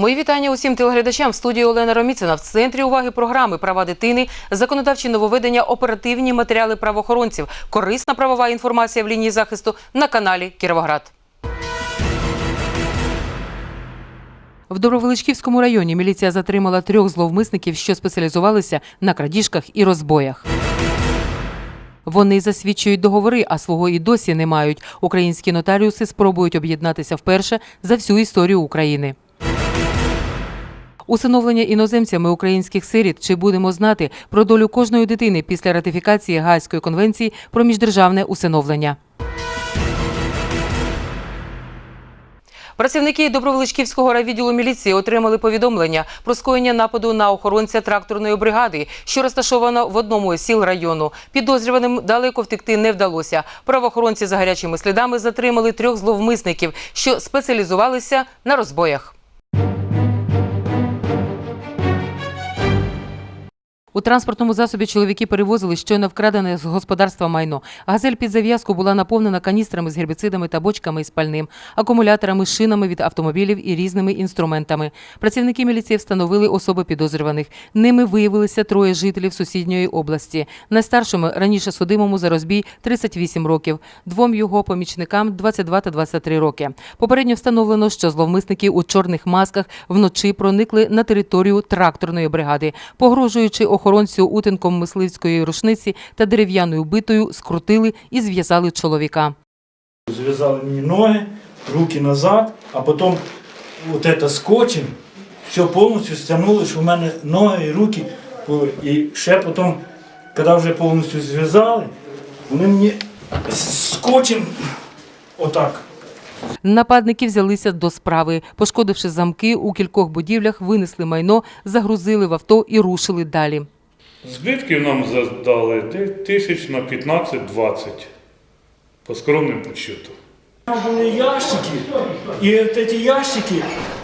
Мої вітання усім телеглядачам в студії Олена Роміцина. В центрі уваги програми Права дитини, законодавчі нововведення, оперативні матеріали правоохоронців, корисна правова інформація в лінії захисту на каналі Кіровоград. В Добровеличківському районі міліція затримала трьох зловмисників, що спеціалізувалися на крадіжках і розбоях. Вони засвідчують договори, а свого і досі не мають. Українські нотаріуси спробують об'єднатися вперше за всю історію України. Усиновлення іноземцями українських сиріт. Чи будемо знати про долю кожної дитини після ратифікації Гаазької конвенції про міждержавне усиновлення? Працівники Добровеличківського райвідділу міліції отримали повідомлення про скоєння нападу на охоронця тракторної бригади, що розташовано в одному із сіл району. Підозрюваним далеко втекти не вдалося. Правоохоронці за гарячими слідами затримали трьох зловмисників, що спеціалізувалися на розбоях. У транспортному засобі чоловіки перевозили щойно вкрадене з господарства майно. Газель під зав'язку була наповнена каністрами з гербіцидами та бочками із пальним, акумуляторами, шинами від автомобілів і різними інструментами. Працівники міліції встановили особи підозрюваних. Ними виявилися троє жителів сусідньої області. Найстаршому раніше судимому за розбій 38 років, двом його помічникам 22 та 23 роки. Попередньо встановлено, що зловмисники у чорних масках вночі проникли на територію тракторної бригади, погрожуючи охоронцю утинком мисливської рушниці та дерев'яною битою, скрутили і зв'язали чоловіка. Зв'язали мені ноги, руки назад, а потім от скотчем все повністю стягнули, що в мене ноги і руки. І ще потім, коли вже повністю зв'язали, вони мені скотчем отак. Нападники взялися до справи. Пошкодивши замки, у кількох будівлях винесли майно, загрузили в авто і рушили далі. Збитків нам задали тисяч на 15-20 по скромним підсчетам. Там були ящики, і от ці ящики,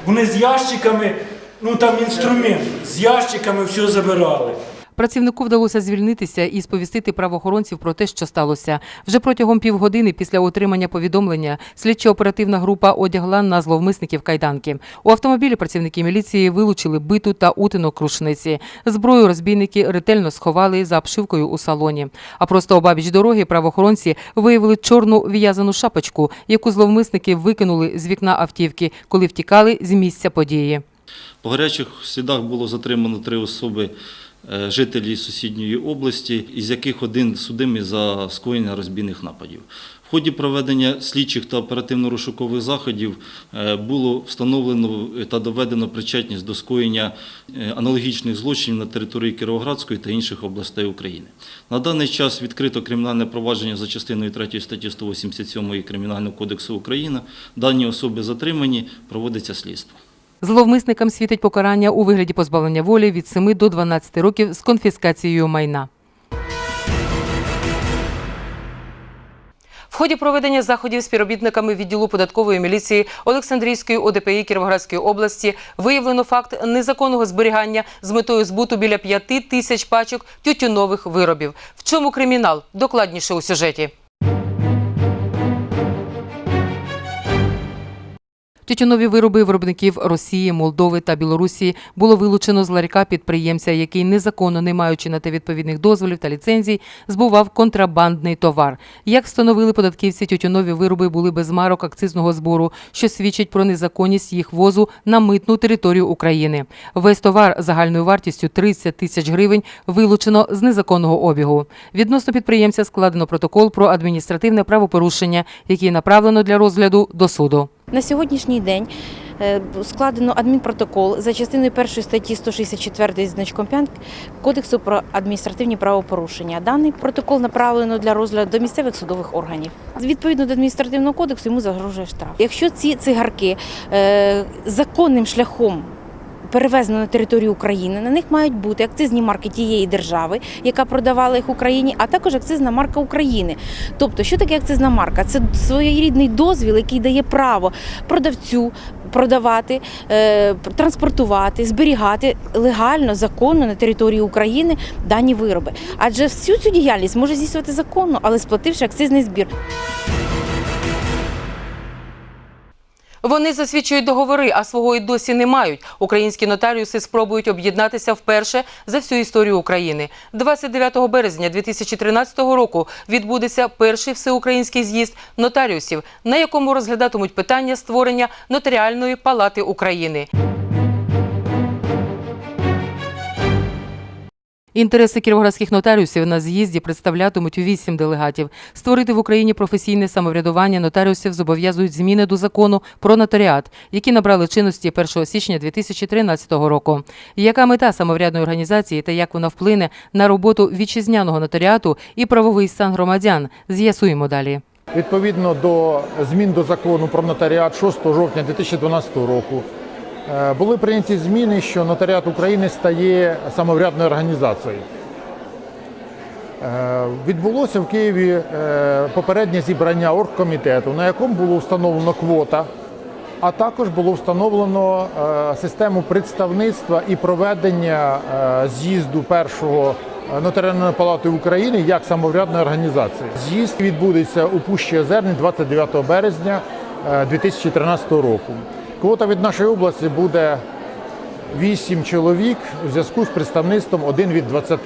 вони з ящиками, ну там інструмент, з ящиками все забирали. Працівнику вдалося звільнитися і сповістити правоохоронців про те, що сталося. Вже протягом півгодини після отримання повідомлення слідчо-оперативна група одягла на зловмисників кайданки. У автомобілі працівники міліції вилучили биту та утинок рушниці. Зброю розбійники ретельно сховали за обшивкою у салоні. А просто обабіч дороги правоохоронці виявили чорну в'язану шапочку, яку зловмисники викинули з вікна автівки, коли втікали з місця події. По гарячих слідах було затримано три особи, жителі сусідньої області, із яких один судимий за скоєння розбійних нападів. В ході проведення слідчих та оперативно-розшукових заходів е, було встановлено та доведено причетність до скоєння е, аналогічних злочинів на території Кіровоградської та інших областей України. На даний час відкрито кримінальне провадження за частиною 3 статті 187 Кримінального кодексу України. Дані особи затримані, проводиться слідство. Зловмисникам світить покарання у вигляді позбавлення волі від 7 до 12 років з конфіскацією майна. В ході проведення заходів співробітниками відділу податкової міліції Олександрійської ОДПІ Кіровоградської області виявлено факт незаконного зберігання з метою збуту біля 5 тисяч пачок тютюнових виробів. В чому кримінал? Докладніше у сюжеті. Тютюнові вироби виробників Росії, Молдови та Білорусі було вилучено з ларька підприємця, який незаконно, не маючи на те відповідних дозволів та ліцензій, збував контрабандний товар. Як встановили податківці, тютюнові вироби були без марок акцизного збору, що свідчить про незаконність їх возу на митну територію України. Весь товар загальною вартістю 30 тисяч гривень вилучено з незаконного обігу. Відносно підприємця складено протокол про адміністративне правопорушення, який направлено для розгляду до суду. На сьогоднішній день е, складено адмінпротокол за частиною першої статті 164 зі значком 5 Кодексу про адміністративні правопорушення. Даний протокол направлено для розгляду до місцевих судових органів. Відповідно до адміністративного кодексу йому загрожує штраф. Якщо ці цигарки е, законним шляхом перевезено на територію України. На них мають бути акцизні марки тієї держави, яка продавала їх Україні, а також акцизна марка України. Тобто, що таке акцизна марка? Це своєрідний дозвіл, який дає право продавцю продавати, е, транспортувати, зберігати легально, законно на території України дані вироби. Адже всю цю діяльність може здійснювати законно, але сплативши акцизний збір. Вони засвідчують договори, а свого й досі не мають. Українські нотаріуси спробують об'єднатися вперше за всю історію України. 29 березня 2013 року відбудеться перший всеукраїнський з'їзд нотаріусів, на якому розглядатимуть питання створення нотаріальної палати України. Інтереси кіровоградських нотаріусів на з'їзді представлятимуть вісім делегатів. Створити в Україні професійне самоврядування нотаріусів зобов'язують зміни до закону про нотаріат, які набрали чинності 1 січня 2013 року. Яка мета самоврядної організації та як вона вплине на роботу вітчизняного нотаріату і правовий стан громадян? З'ясуємо далі. Відповідно до змін до закону про нотаріат 6 жовтня 2012 року були прийняті зміни, що нотаріат України стає самоврядною організацією. Е, Відбулося в Києві е, попереднє зібрання оргкомітету, на якому було встановлено квота, а також було встановлено е, систему представництва і проведення е, з'їзду першого е, нотаріальної палати України як самоврядної організації. З'їзд відбудеться у Пущі Озерні 29 березня е, 2013 року. Квота від нашої області буде 8 чоловік у зв'язку з представництвом один від 20,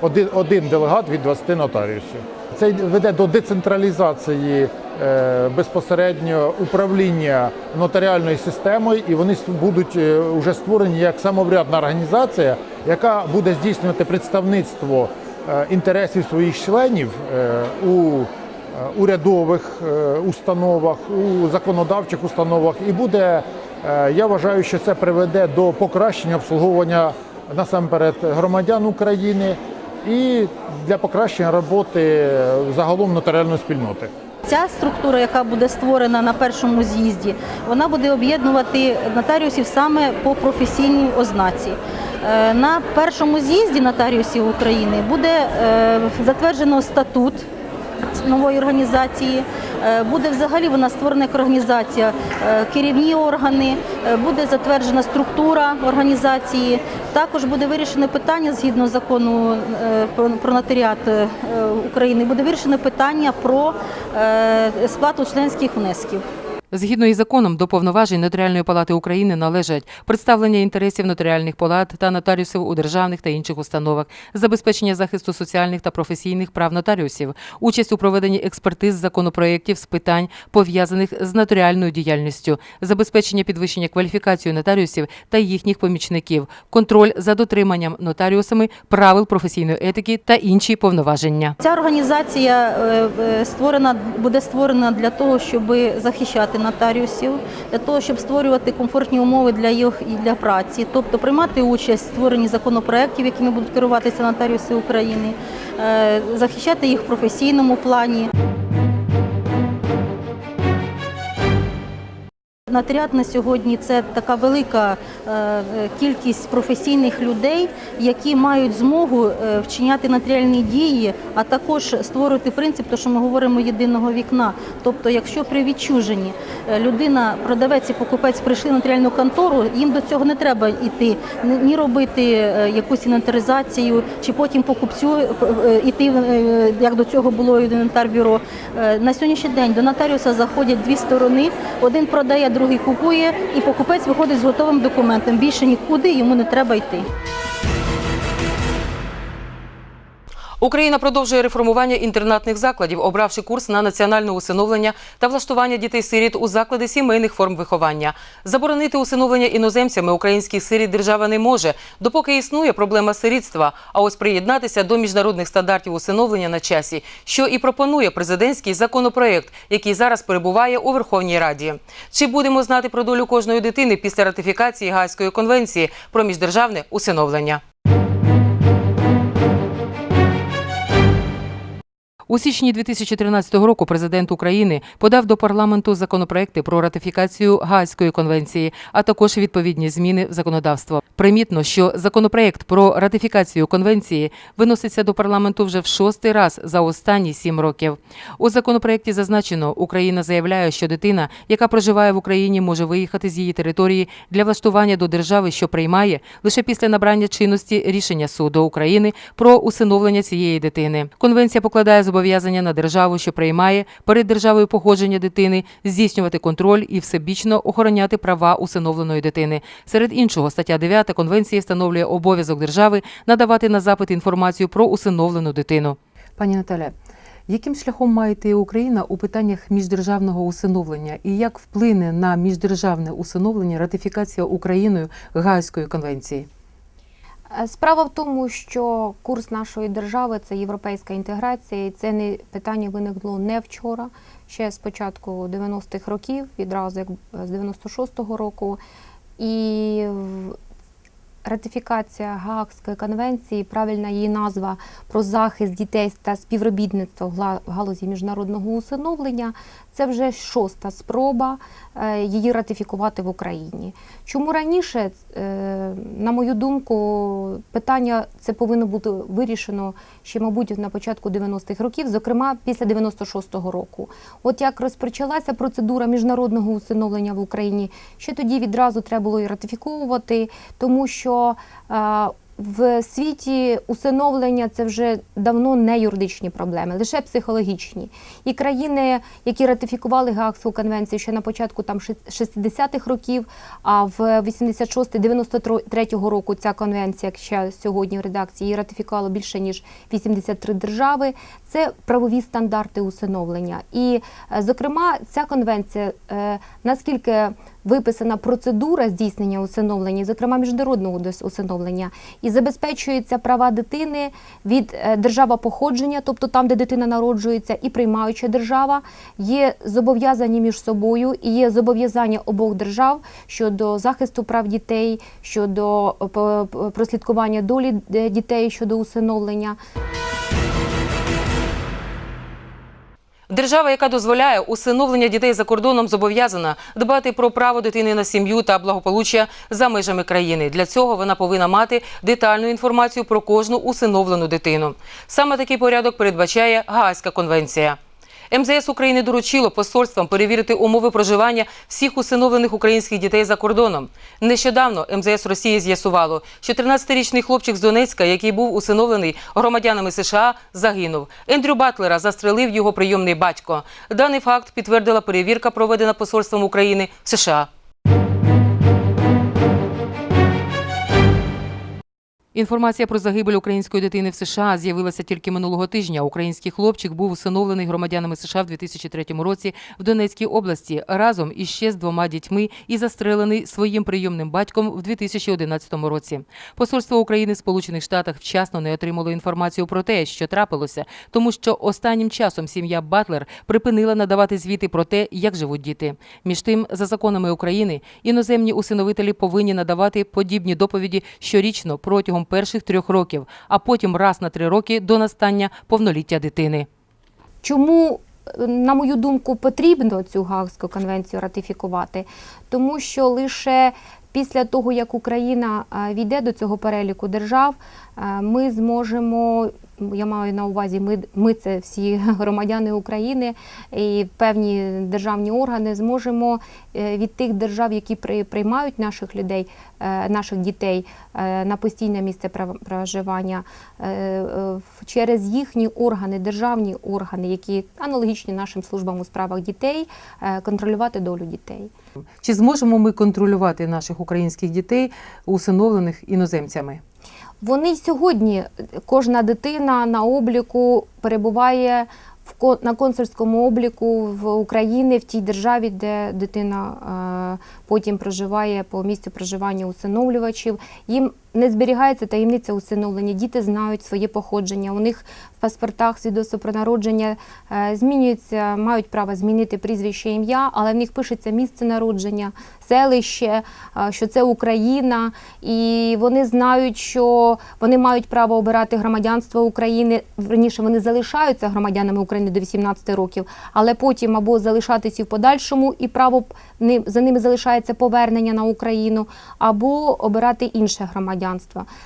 один, один делегат від 20 нотаріусів. Це веде до децентралізації е, безпосередньо управління нотаріальною системою, і вони будуть е, вже створені як самоврядна організація, яка буде здійснювати представництво е, інтересів своїх членів е, у е, урядових е, установах, у законодавчих установах, і буде, е, я вважаю, що це приведе до покращення обслуговування насамперед громадян України і для покращення роботи е, загалом нотаріальної спільноти. Ця структура, яка буде створена на першому з'їзді, вона буде об'єднувати нотаріусів саме по професійній ознаці. Е, На першому з'їзді нотаріусів України буде е, затверджено статут нової організації. Е, Буде взагалі вона створена як організація, е, керівні органи, е, буде затверджена структура організації. Також буде вирішено питання згідно закону про- нотаріат України. Буде вирішено питання про сплату членських внесків. Згідно із законом, до повноважень Нотаріальної палати України належать представлення інтересів нотаріальних палат та нотаріусів у державних та інших установах, забезпечення захисту соціальних та професійних прав нотаріусів, участь у проведенні експертиз законопроєктів з питань, пов'язаних з нотаріальною діяльністю, забезпечення підвищення кваліфікації нотаріусів та їхніх помічників, контроль за дотриманням нотаріусами правил професійної етики та інші повноваження. Ця організація е, е, створена буде створена для того, щоб захищати нотаріусів, для того, щоб створювати комфортні умови для їх і для праці, тобто приймати участь в створенні законопроєктів, якими будуть керуватися нотаріуси України, е, захищати їх в професійному плані. Нотаріат на сьогодні це така велика е, кількість професійних людей, які мають змогу е, вчиняти нотаріальні дії, а також створювати принцип, то що ми говоримо єдиного вікна. Тобто, якщо при відчуженні е, людина, продавець і покупець прийшли в нотаріальну контору, їм до цього не треба йти, ні- робити якусь інвентаризацію, чи потім покупцю е, як до цього було інвентар-бюро. Е, На сьогоднішній день до нотаріуса заходять дві сторони: один продає, другий купує, і покупець виходить з готовим документом. Більше нікуди йому не треба йти. Україна продовжує реформування інтернатних закладів, обравши курс на національне усиновлення та влаштування дітей-сиріт у заклади сімейних форм виховання. Заборонити усиновлення іноземцями українських сиріт держава не може, допоки існує проблема сирітства. А ось приєднатися до міжнародних стандартів усиновлення на часі, що і пропонує президентський законопроект, який зараз перебуває у Верховній Раді. Чи будемо знати про долю кожної дитини після ратифікації Гаазької конвенції про міждержавне усиновлення? У січні 2013 року президент України подав до парламенту законопроекти про ратифікацію Гаазької конвенції, а також відповідні зміни в законодавство. Примітно, що законопроект про ратифікацію конвенції виноситься до парламенту вже в шостий раз за останні сім років. У законопроекті зазначено, Україна заявляє, що дитина, яка проживає в Україні, може виїхати з її території для влаштування до держави, що приймає лише після набрання чинності рішення суду України про усиновлення цієї дитини. Конвенція покладає зобов'язання на державу, що приймає перед державою походження дитини, здійснювати контроль і всебічно охороняти права усиновленої дитини. Серед іншого, стаття 9 Конвенції встановлює обов'язок держави надавати на запит інформацію про усиновлену дитину. Пані Наталя, яким шляхом має йти Україна у питаннях міждержавного усиновлення і як вплине на міждержавне усиновлення ратифікація Україною Гаазької конвенції? Е, Справа в тому, що курс нашої держави це європейська інтеграція, і це не питання виникло не вчора, ще з початку 90-х років, відразу як з 96-го року. І ратифікація Гаагської конвенції, правильна її назва про захист дітей та співробітництво в галузі міжнародного усиновлення. Це вже шоста спроба е, її ратифікувати в Україні. Чому раніше, е, на мою думку, питання це повинно бути вирішено ще, мабуть, на початку 90-х років, зокрема після 96-го року. От як розпочалася процедура міжнародного усиновлення в Україні, ще тоді відразу треба було і ратифіковувати, тому що е, в світі усиновлення це вже давно не юридичні проблеми, лише психологічні. І країни, які ратифікували Гаагську конвенцію ще на початку там ши- 60-х років, а в 86-93 року ця конвенція, як ще сьогодні в редакції, її ратифікувало більше ніж 83 держави. Це правові стандарти усиновлення. І, е, зокрема, ця конвенція, е, наскільки виписана процедура здійснення усиновлення, зокрема міжнародного усиновлення, і забезпечуються права дитини від е, держава походження, тобто там, де дитина народжується, і приймаюча держава, є зобов'язані між собою і є зобов'язання обох держав щодо захисту прав дітей, щодо е, прослідкування долі е, дітей щодо усиновлення. Держава, яка дозволяє усиновлення дітей за кордоном, зобов'язана дбати про право дитини на сім'ю та благополуччя за межами країни. Для цього вона повинна мати детальну інформацію про кожну усиновлену дитину. Саме такий порядок передбачає Гаазька конвенція. МЗС України доручило посольствам перевірити умови проживання всіх усиновлених українських дітей за кордоном. Нещодавно МЗС Росії з'ясувало, що 13-річний хлопчик з Донецька, який був усиновлений громадянами США, загинув. Ендрю Батлера застрелив його прийомний батько. Даний факт підтвердила перевірка, проведена посольством України в США. Інформація про загибель української дитини в США з'явилася тільки минулого тижня. Український хлопчик був усиновлений громадянами США в 2003 році в Донецькій області разом із ще з двома дітьми і застрелений своїм прийомним батьком в 2011 році. Посольство України в Сполучених Штатах вчасно не отримало інформацію про те, що трапилося, тому що останнім часом сім'я Батлер припинила надавати звіти про те, як живуть діти. Між тим, за законами України, іноземні усиновителі повинні надавати подібні доповіді щорічно протягом перших трьох років, а потім раз на три роки до настання повноліття дитини. Чому, е, на мою думку, потрібно цю Гаагську конвенцію ратифікувати? Тому що лише після того, як Україна е, війде до цього переліку держав, е, ми зможемо. Я маю на увазі, ми, ми це всі громадяни України і певні державні органи зможемо е, від тих держав, які при- приймають наших людей, е, наших дітей е, на постійне місце проживання, через їхні органи, державні органи, які аналогічні нашим службам у справах дітей, контролювати долю дітей. Чи зможемо ми контролювати наших українських дітей, усиновлених іноземцями? Вони сьогодні, кожна дитина на обліку перебуває в на консульському обліку в Україні, в тій державі, де дитина е, потім проживає по місцю проживання усиновлювачів. Їм не зберігається таємниця усиновлення. Діти знають своє походження. У них в паспортах свідоцтво про народження е, змінюється, мають право змінити прізвище ім'я, але в них пишеться місце народження, селище, е, що це Україна, і вони знають, що вони мають право обирати громадянство України. Раніше вони залишаються громадянами України до 18 років, але потім або залишатися в подальшому, і право за ними залишається повернення на Україну, або обирати інше громадянство.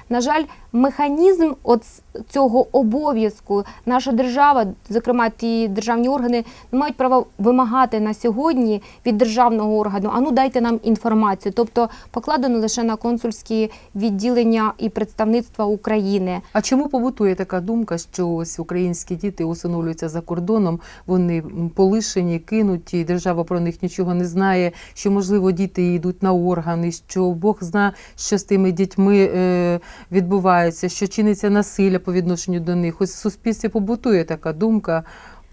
На жаль, механізм от цього обов'язку наша держава, зокрема ті державні органи, не мають права вимагати на сьогодні від державного органу, а ну дайте нам інформацію. Тобто покладено лише на консульські відділення і представництва України. А чому побутує така думка, що ось українські діти усиновлюються за кордоном, вони полишені, кинуті, держава про них нічого не знає, що можливо діти йдуть на органи, що Бог зна, що з тими дітьми е, відбувається, що чиниться насилля по відношенню до них. Ось в суспільстві побутує така думка.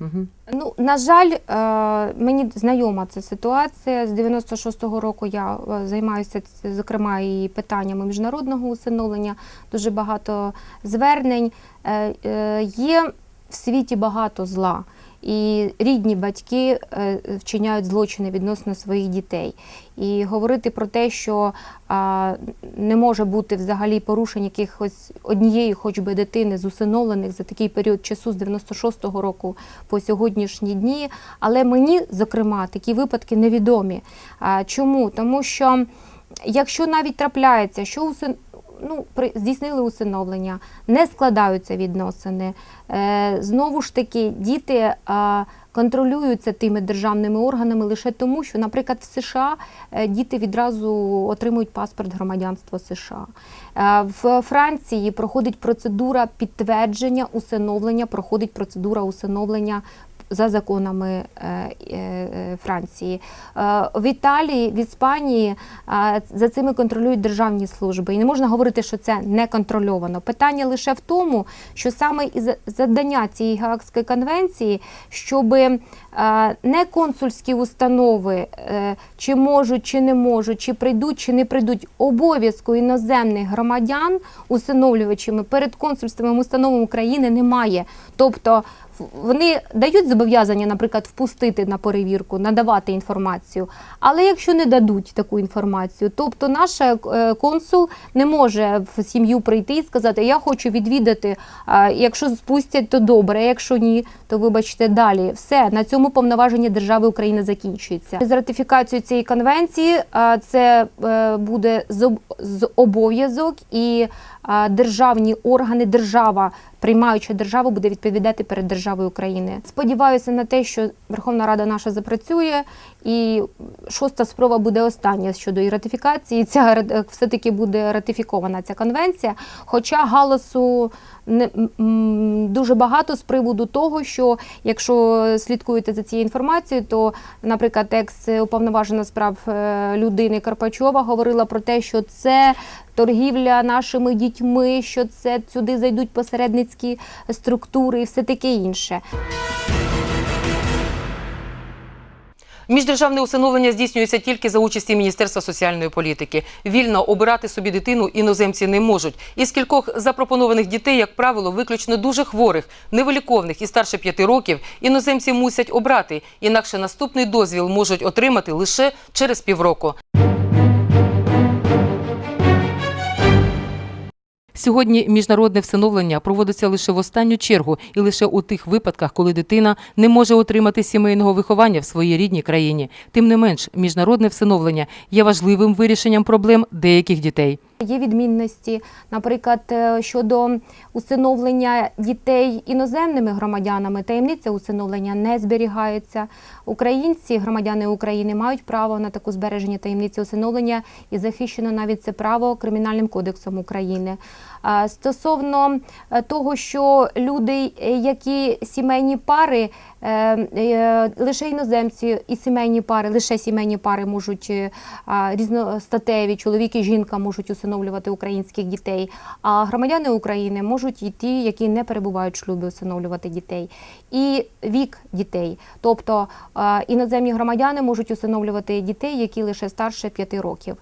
Угу. Ну, на жаль, е, мені знайома ця ситуація. З 96-го року я е, займаюся зокрема і питаннями міжнародного усиновлення. Дуже багато звернень. Е, Є в світі багато зла. І рідні батьки е, вчиняють злочини відносно своїх дітей. І говорити про те, що не може бути взагалі порушень якихось однієї, хоч би дитини з усиновлених за такий період часу з 96-го року по сьогоднішні дні. Але мені, зокрема, такі випадки невідомі. Чому? Тому що якщо навіть трапляється, що. Ну, здійснили усиновлення, не складаються відносини. Е, знову ж таки, діти е, контролюються тими державними органами лише тому, що, наприклад, в США е, діти відразу отримують паспорт громадянства США. В Франції проходить процедура підтвердження усиновлення, проходить процедура усиновлення. За законами е, е, е, Франції. В Італії, в Іспанії за цими контролюють державні служби. І не можна говорити, що це не контрольовано. Питання лише в тому, що саме і за- завдання цієї Гаагської конвенції, щоб е, не консульські установи, е, чи можуть, чи не можуть, чи прийдуть, чи не прийдуть обов'язку іноземних громадян усиновлювачами перед консульствами установами України немає. Тобто вони дають зобов'язання, наприклад, впустити на перевірку, надавати інформацію. Але якщо не дадуть таку інформацію, тобто наш е, консул не може в сім'ю прийти і сказати, я хочу відвідати. Якщо спустять, то добре. Якщо ні, то вибачте далі. Все на цьому повноваження держави України закінчується. З ратифікацією цієї конвенції а, це е, буде з обов'язок і державні органи, держава, приймаюча держава, буде відповідати перед державою України. Сподіваюся на те, що Верховна Рада наша запрацює, і шоста спроба буде остання щодо її ратифікації. Ця все-таки буде ратифікована ця конвенція. Хоча галасу не дуже багато з приводу того, що якщо слідкуєте за цією інформацією, то, наприклад, екс уповноважена з прав е, людини Карпачова говорила про те, що це торгівля нашими дітьми, що це сюди зайдуть посередницькі структури і все таке інше. Міждержавне усиновлення здійснюється тільки за участі Міністерства соціальної політики. Вільно обирати собі дитину іноземці не можуть. Із кількох запропонованих дітей, як правило, виключно дуже хворих, невиліковних і старше п'яти років, іноземці мусять обрати. Інакше наступний дозвіл можуть отримати лише через півроку. Сьогодні міжнародне всиновлення проводиться лише в останню чергу і лише у тих випадках, коли дитина не може отримати сімейного виховання в своїй рідній країні. Тим не менш, міжнародне всиновлення є важливим вирішенням проблем деяких дітей. Є відмінності, наприклад, е, щодо усиновлення дітей іноземними громадянами, таємниця усиновлення не зберігається. Українці, громадяни України, мають право на таку збереження таємниці усиновлення і захищено навіть це право Кримінальним кодексом України. Стосовно е, того, що люди, е, які сімейні пари, е, лише іноземці і сімейні пари, лише сімейні пари можуть різностатеві, чоловік і жінка можуть усиновлювати українських дітей, а громадяни України можуть і ті, які не перебувають в шлюбі, усиновлювати дітей. І вік дітей, тобто іноземні громадяни можуть усиновлювати дітей, які лише старше 5 років.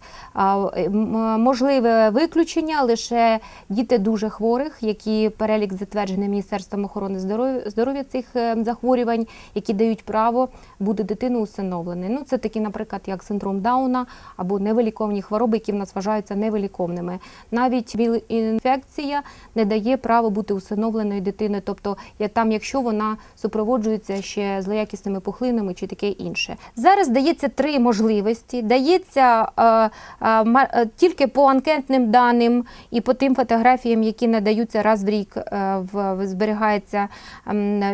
Можливе виключення лише діти дуже хворих, які перелік затверджений Міністерством охорони здоров'я цих е, захворювань, які дають право бути дитину усиновленою. Ну це такі, наприклад, як синдром Дауна або невиліковні хвороби, які в нас вважаються невиліковними. Навіть інфекція не дає права бути усиновленою дитиною, тобто там, якщо вона супроводжується ще злоякісними пухлинами чи таке інше. Зараз дається три можливості. Дається е, е, е, тільки по анкетним даним і по тим фотографіям. Фотографіям, які надаються раз в рік, е, зберігається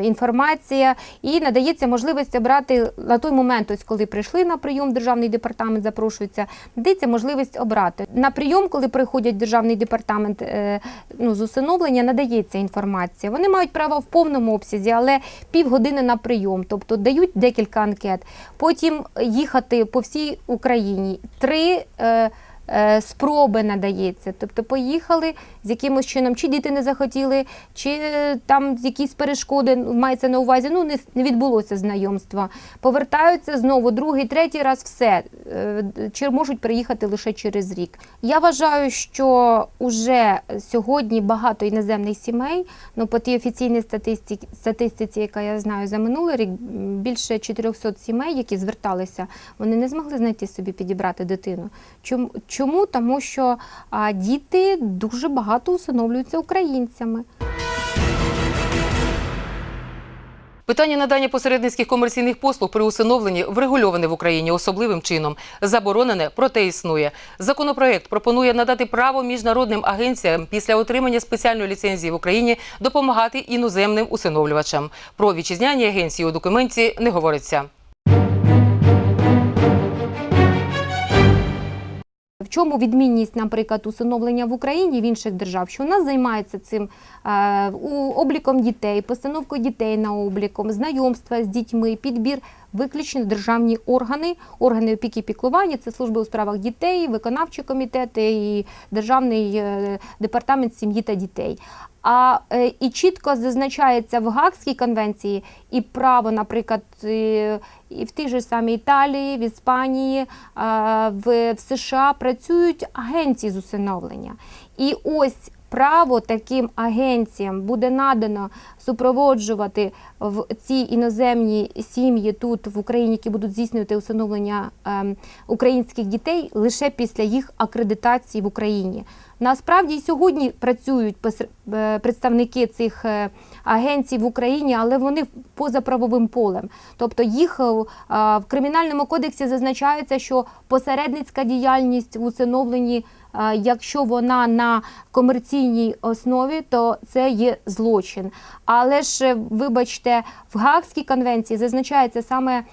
інформація і надається можливість обрати на той момент, ось коли прийшли на прийом, державний департамент запрошується, надається можливість обрати. На прийом, коли приходять державний департамент е, ну, з усиновлення, надається інформація. Вони мають право в повному обсязі, але півгодини на прийом, тобто дають декілька анкет. Потім їхати по всій Україні. Три е, спроби надається. Тобто поїхали з якимось чином, чи діти не захотіли, чи е, там якісь перешкоди мається на увазі. Ну не, відбулося знайомства. Повертаються знову другий, третій раз все. Е, Чи можуть приїхати лише через рік. Я вважаю, що уже сьогодні багато іноземних сімей. Ну по тій офіційній статистиці, статистиці, яка я знаю за минулий рік, більше 400 сімей, які зверталися, вони не змогли знайти собі підібрати дитину. Чому? Чому? Тому що а, діти дуже багато усиновлюються українцями. Питання надання посередницьких комерційних послуг при усиновленні врегульоване в Україні особливим чином. Заборонене, проте існує. Законопроект пропонує надати право міжнародним агенціям після отримання спеціальної ліцензії в Україні допомагати іноземним усиновлювачам. Про вітчизняні агенції у документі не говориться. Чому відмінність, наприклад, усиновлення в Україні в інших держав? Що у нас займається цим е, обліком дітей, постановкою дітей на обліком, знайомства з дітьми, підбір виключно державні органи, органи опіки піклування, це служби у справах дітей, виконавчі комітети і державний е, департамент сім'ї та дітей. А е, і чітко зазначається в Гаагській конвенції і право, наприклад, е, і в тій же самій Італії, в Іспанії, в, в США працюють агенції з усиновлення. І ось право таким агенціям буде надано супроводжувати в ці іноземні сім'ї тут в Україні, які будуть здійснювати усиновлення ем, українських дітей лише після їх акредитації в Україні. Насправді сьогодні працюють е, представники цих е, агенцій в Україні, але вони поза правовим полем. Тобто їх е, в кримінальному кодексі зазначається, що посередницька діяльність в усиновленні, якщо вона на комерційній основі, то це є злочин. Але ж, е, вибачте, в Гаагській конвенції зазначаються саме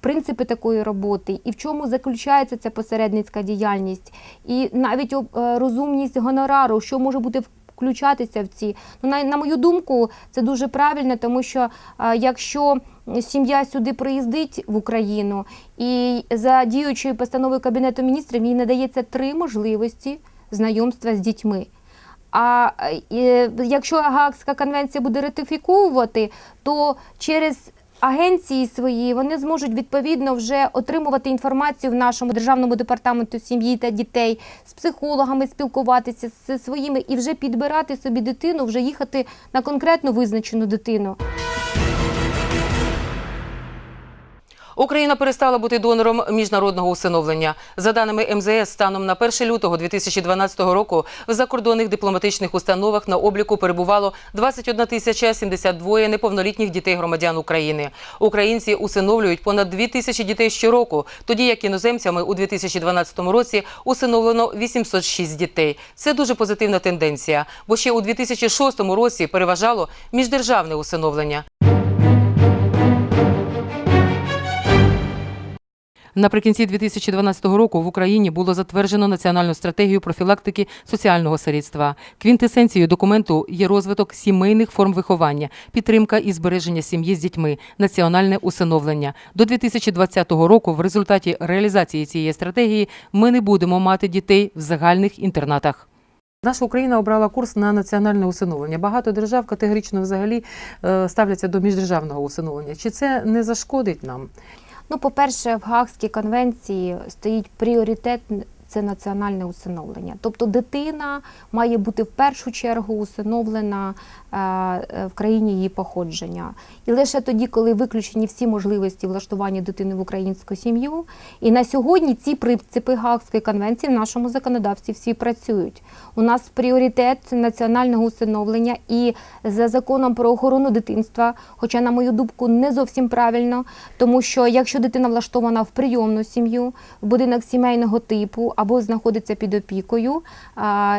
принципи такої роботи, і в чому заключається ця посередницька діяльність, і навіть е, розумність гонорару, що може бути включатися в ці. Ну, на, на мою думку, це дуже правильно, тому що е, якщо сім'я сюди приїздить в Україну, і за діючою постановою Кабінету міністрів їй надається три можливості знайомства з дітьми. А е, якщо Гаагська конвенція буде ратифіковувати, то через агенції свої вони зможуть відповідно вже отримувати інформацію в нашому державному департаменту сім'ї та дітей з психологами, спілкуватися зі своїми і вже підбирати собі дитину, вже їхати на конкретно визначену дитину. Україна перестала бути донором міжнародного усиновлення. За даними МЗС, станом на 1 лютого 2012 року в закордонних дипломатичних установах на обліку перебувало 21 тисяча 72 неповнолітніх дітей громадян України. Українці усиновлюють понад 2 тисячі дітей щороку, тоді як іноземцями у 2012 році усиновлено 806 дітей. Це дуже позитивна тенденція, бо ще у 2006 році переважало міждержавне усиновлення. Наприкінці 2012 року в Україні було затверджено національну стратегію профілактики соціального сирітства. Квінтесенцією документу є розвиток сімейних форм виховання, підтримка і збереження сім'ї з дітьми, національне усиновлення. До 2020 року, в результаті реалізації цієї стратегії, ми не будемо мати дітей в загальних інтернатах. Наша Україна обрала курс на національне усиновлення. Багато держав категорично взагалі е, ставляться до міждержавного усиновлення. Чи це не зашкодить нам? Ну, по-перше, в Гаагській конвенції стоїть пріоритет це національне усиновлення. Тобто дитина має бути в першу чергу усиновлена е, в країні її походження. І лише тоді, коли виключені всі можливості влаштування дитини в українську сім'ю. І на сьогодні ці принципи Гаагської конвенції в нашому законодавстві всі працюють. У нас пріоритет національного усиновлення і за законом про охорону дитинства, хоча, на мою думку, не зовсім правильно, тому що якщо дитина влаштована в прийомну сім'ю, в будинок сімейного типу або знаходиться під опікою.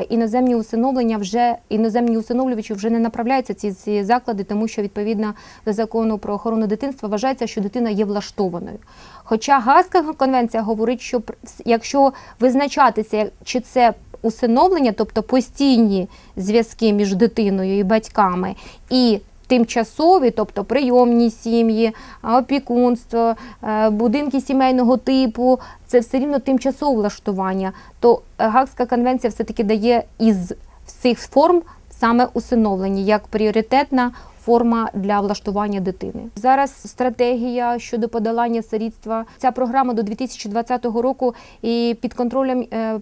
Іноземні усиновлення вже іноземні усиновлювачі вже не направляються ці, ці заклади, тому що відповідно до закону про охорону дитинства вважається, що дитина є влаштованою. Хоча Гаазька конвенція говорить, що якщо визначатися, чи це усиновлення, тобто постійні зв'язки між дитиною і батьками, і тимчасові, тобто прийомні сім'ї, опікунство, е, будинки сімейного типу, це все рівно тимчасове влаштування, то е, Гаагська конвенція все-таки дає із цих форм саме усиновлення як пріоритетна форма для влаштування дитини. Зараз стратегія щодо подолання сирітства. Ця програма до 2020 року і під контролем е,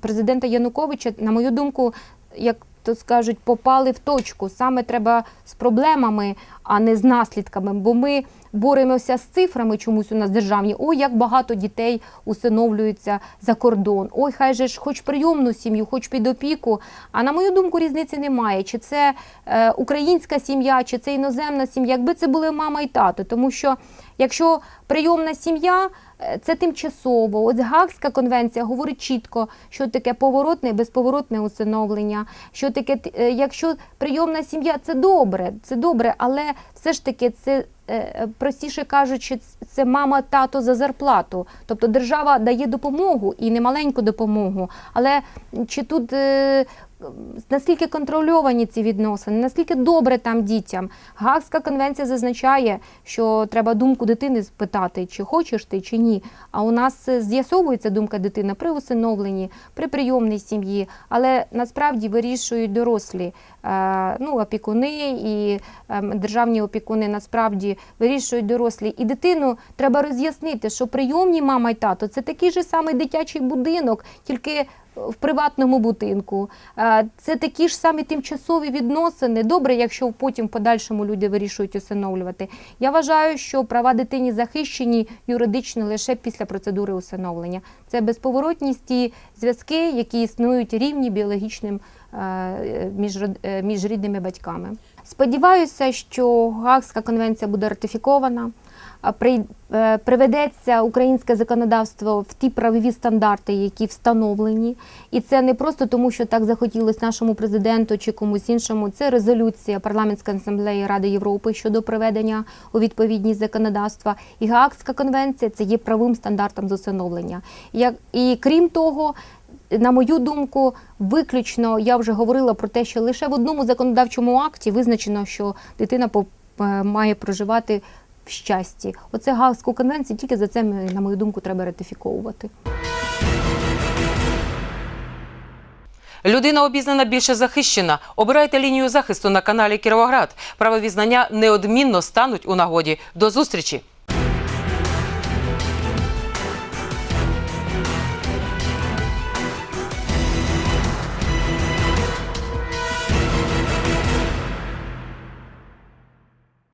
президента Януковича, на мою думку, як то скажуть, попали в точку. Саме треба з проблемами, а не з наслідками. Бо ми боремося з цифрами чомусь у нас державні. Ой, як багато дітей усиновлюються за кордон. Ой, хай же ж хоч прийомну сім'ю, хоч під опіку. А на мою думку, різниці немає. Чи це е, українська сім'я, чи це іноземна сім'я, якби це були мама і тато. Тому що якщо прийомна сім'я. Е, Це тимчасово. От Гаагська конвенція говорить чітко, що таке поворотне і безповоротне усиновлення. Що таке, е, якщо прийомна сім'я, це добре, це добре, але все ж таки це е, простіше кажучи, це мама тато за зарплату. Тобто держава дає допомогу і немаленьку допомогу. Але чи тут наскільки контрольовані ці відносини, наскільки добре там дітям? Гаагська конвенція зазначає, що треба думку дитини спитати, чи хочеш ти, чи ні. А у нас е, з'ясовується думка дитини при усиновленні, при прийомній сім'ї, але насправді вирішують дорослі е, ну, опікуни і ем, державні опікуни насправді вирішують дорослі. І дитину треба роз'яснити, що прийомні мама й тато це такий же самий дитячий будинок, тільки в приватному будинку. Е, Це такі ж самі тимчасові відносини. Добре, якщо потім в подальшому люди вирішують усиновлювати. Я вважаю, що права дитині захищені юридично лише після процедури усиновлення. Це безповоротність і зв'язки, які існують рівні біологічним е, між, е, рідними батьками. Сподіваюся, що Гаагська конвенція буде ратифікована. Е, Приведеться українське законодавство в ті правові стандарти, які встановлені, і це не просто тому, що так захотілося нашому президенту чи комусь іншому. Це резолюція парламентської асамблеї Ради Європи щодо приведення у відповідність законодавства. І Гаагська конвенція це є правовим стандартом з усиновлення. Як і крім того, на мою думку, виключно я вже говорила про те, що лише в одному законодавчому акті визначено, що дитина е, має проживати в щасті. Оце Гаазьку конвенцію, тільки за це, на мою думку, треба ратифіковувати. Людина обізнана більше захищена. Обирайте лінію захисту на каналі Кіровоград. Правові знання неодмінно стануть у нагоді. До зустрічі!